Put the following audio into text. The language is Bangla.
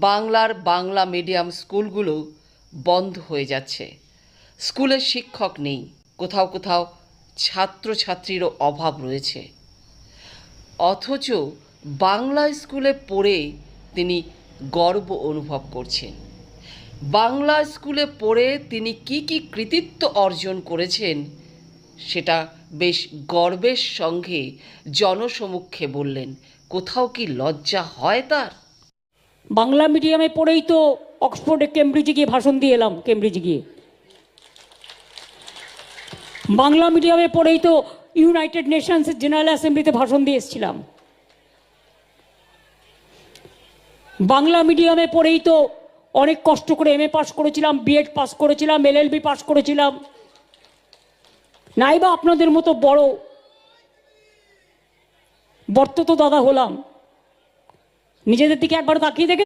বাংলার বাংলা মিডিয়াম স্কুলগুলো বন্ধ হয়ে যাচ্ছে। স্কুলে শিক্ষক নেই, কোথাও কোথাও ছাত্রছাত্রীরও অভাব রয়েছে। অথচ বাংলা স্কুলে পড়ে তিনি গর্ব অনুভব করছেন। বাংলা স্কুলে পড়ে তিনি কি কি কৃতিত্ব অর্জন করেছেন, সেটা বেশ গর্বের সঙ্গে জনসমক্ষে বললেন, কোথাও কি লজ্জা হয় তার? বাংলা মিডিয়ামে পড়েই তো অক্সফোর্ডে কেমব্রিজে গিয়ে ভাষণ দিয়ে এলাম, কেমব্রিজে গিয়ে। বাংলা মিডিয়ামে পড়েই তো ইউনাইটেড নেশনসের জেনারেল অ্যাসেম্বলিতে ভাষণ দিয়ে এসেছিলাম। বাংলা মিডিয়ামে পড়েই তো অনেক কষ্ট করে এম এ পাস করেছিলাম বিএড পাস করেছিলাম এল এলএলবি পাস করেছিলাম। নাইবা আপনাদের মতো বড় বর্ত তো দাদা হলাম। নিজেদের দিকে একবার তাকিয়ে দেখে